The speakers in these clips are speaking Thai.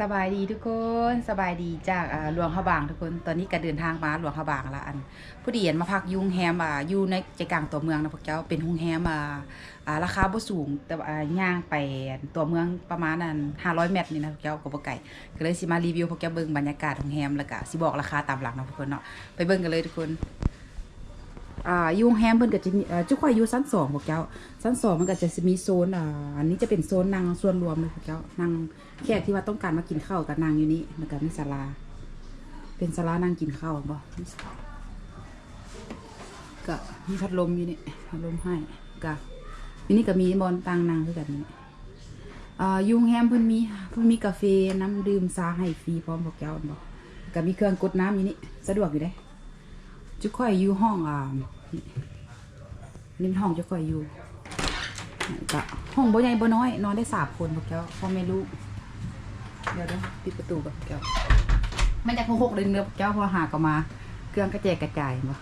สบายดีทุกคนสบายดีจากอ่าหลวงพระบางทุกคนตอนนี้ก็เดินทางมาหลวงพระบางละอันผู้ดีเห็นมาพักยุงแฮมอ่าอยู่ในใจกลางตัวเมืองนะพวกเจ้าเป็นโรงแฮมอ่าอ่าราคาบ่สูงแต่อ่าย่างไปตัวเมืองประมาณนั้น500เมตรนี่นะพวกเจ้าก็บ่ไกลก็เลยสิมารีวิวพวกเจ้าเบิ่งบรรยากาศโรงแฮมแล้วก็สิบอกราคาตามหลังนะทุกคนเนาะไปเบิ่งกันเลยทุกคน อ่ายูงแฮมเพิ่นก็จะมีเอ่อจุกข่อยอยู่ชั้นสองพวกเจ้าชั้นสองมันก็จะมีโซนอ่าอันนี้จะเป็นโซนนั่งส่วนรวมเลยพวกเจ้านั่งแขกที่ว่าต้องการมากินข้าวกับนั่งอยู่นี่แล้วก็มีศาลา เป็นศาลานั่งกินข้าวบ่ก็มีพัดลมอยู่นี่พัดลมให้ก็อันนี้ก็มีบอลตังนั่งคือกันนี่อ่ายูงแฮมเพิ่นมีเพิ่นมีกาแฟน้ำดื่มชาให้ฟรีพร้อมพวกเจ้าบ่ก็มีเครื่องกดน้ำอยู่นี่สะดวกอยู่เด้จุกข่อยอยู่ห้องอ่า นี่เป็นห้องจุกข่อยอยู่ก็ห้องบ่ใหญ่บ่น้อย นอนได้สามคนพวกเจ้าพ่อแม่ลูกเดี๋ยวเดี๋ยวปิดประตูก่อนพวกเจ้าไม่จากหกเดือนเนื้อพวกเจ้าพอหาก็มา เครื่องกระแจกกระจายบ่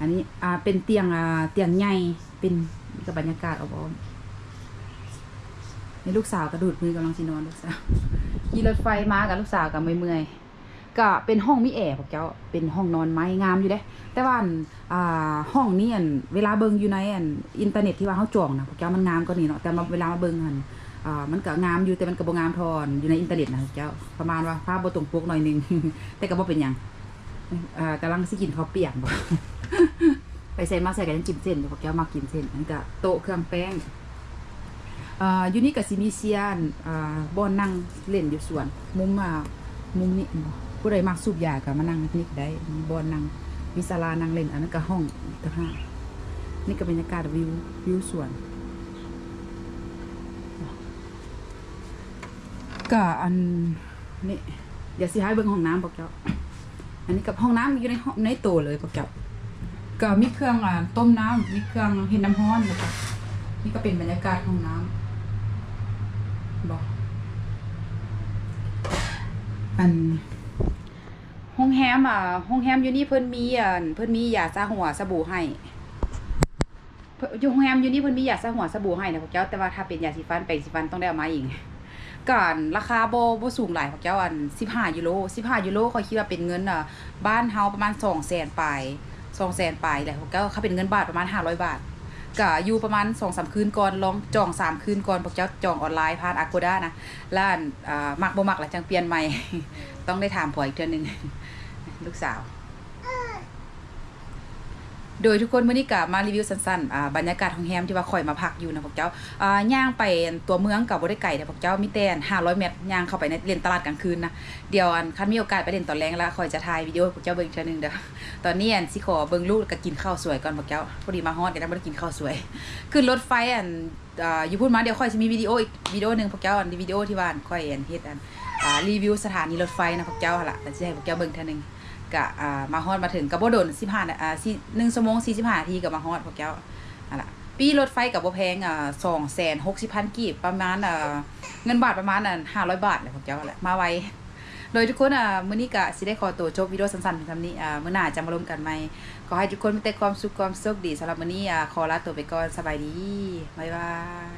อันนี้อ่าเป็นเตียงอ่าเตียงใหญ่เป็นกับบรรยากาศอ้อมๆนี่ลูกสาวกระดูดมือกำลังสินอนลูกสาวขี่รถไฟมากับลูกสาวกับเมื่อยๆ ก็เป็นห้องมีแอร์พวกเจ้าเป็นห้องนอนไม้งามอยู่เด้ แต่ว่าอ่าห้องนี้อันเวลาเบิ่งอยู่ในอันอินเทอร์เน็ตที่ว่าเขาจองนะพวกเจ้ามันงามกว่านี้เนาะแต่มาเวลามาเบิ่งอันอ่ามันก็งามอยู่แต่มันก็บ่งามทอนอยู่ในอินเทอร์เน็ตนะพวกเจ้าประมาณว่าภาพบ่ตรงปกหน่อยนึงแต่ก็บ่เป็นหยังอ่ากำลังสิกินข้าวเปียกบ่ไปใส่มาใส่กันยังกินเส้นอยู่พวกเจ้ามากินเส้นอันก็โต๊ะเครื่องแป้งอ่าอยู่นี่ก็สิมีเซียนอ่าบ่อนั่งเล่นอยู่สวนมุมอ่ามุมนี้ ผู้ใดมักสูบยาก็มานั่งนี่ได้มีบอนนั่งมีศาลานั่งเล่นอันนั้นก็ห้องต่างหากนี่ก็บรรยากาศวิววิวสวนก็อันนี่เดี๋ยวสิให้เบิ่งห้องน้ำพวกเจ้าอันนี้กับห้องน้ำอยู่ในห้องในโตวเลยพวกเจ้าก็มีเครื่องอ่าต้มน้ำมีเครื่องเห็นน้ำร้อนนะคะนี่ก็เป็นบรรยากาศห้องน้ำบอกอัน งแฮมอะห้องแฮมอยู่นี่เพิ่นมีอะเพิ่นมียาซาหัวสบู่ให้อยู่ห้องแฮมอยู่นี่เพิ่นมียาซาหัวสบู่ให้นะพวกเจ้าแต่ว่าถ้าเป็นยาสีฟันแปรงสีฟันต้องได้เอามาเองก่อนราคาโบ่บ่สูงหลายพวกเจ้าอัน15ยูโร15ยูโรเขาคิดว่าเป็นเงินอะบ้านเฮาประมาณ200,000ปลาย200,000ปลายแหละพวกเจ้าเขาเป็นเงินบาทประมาณ500บาท ก็อยู่ประมาณสองสามคืนก่อนลองจองสามคืนก่อนพวกเจ้าจองออนไลน์ผ่านอากูด้านะล้านอ่ามักบ่มักแล้วจังเปลี่ยนใหม่ ต้องได้ถามผัวอีกเทื่อนึงลูกสาว โดยทุกคนเมื่อนี้ก็มารีวิวสั้นๆบรรยากาศของแฮมที่ว่าข่อยมาพักอยู่นะพวกเจ้าย่างไปตัวเมืองกับบ่ได้ไก่นะพวกเจ้ามีแต่500เมตรย่างเข้าไปในเลนตลาดกลางคืนนะเดี๋ยวอันคันมีโอกาสไปเล่นตอนแรงแล้วข่อยจะถ่ายวิดีโอพวกเจ้าเบิ่งเชนึงเด้อตอนนี้อันสิขอเบิ่งลูกกับกินข้าวสวยก่อนพวกเจ้าพอดีมาฮอดก็ได้บ่ได้กินข้าวสวยขึ้นรถไฟอันอยู่พูดมาเดี๋ยวค่อยสิมีวิดีโออีกวิดีโอหนึงพวกเจ้าอันวิดีโอที่ว่านค่อยอันเฮ็ดอันรีวิวสถานีรถไฟนะพวกเจ้าล่ะแล้วสิให้พวกเจ้าเบิ่งเทื่อนึง กะอ่ามาฮอดมาถึงกับบ่โดน15นาอ่าสิ1ชั่วโมง45นาทีก็มาฮอดพวกเจ้าอันล่ะปีรถไฟกับบ่แพงอ่า260,000กีบประมาณอ่าเงินบาทประมาณอะ500บาทแหละพวกเจ้าแหละมาไวโดยทุกคนอ่ามื้อนี้ก็สิได้ขอตัวจบวิดีโอสั้นๆเพียงเท่านี้อ่ามื้อหน้าจะมาร่วมกันใหม่ขอให้ทุกคนมีแต่ความสุขความโชคดีสำหรับมื้อนี้อ่าขอลาตัวไปก่อนสบายดีบ๊ายบาย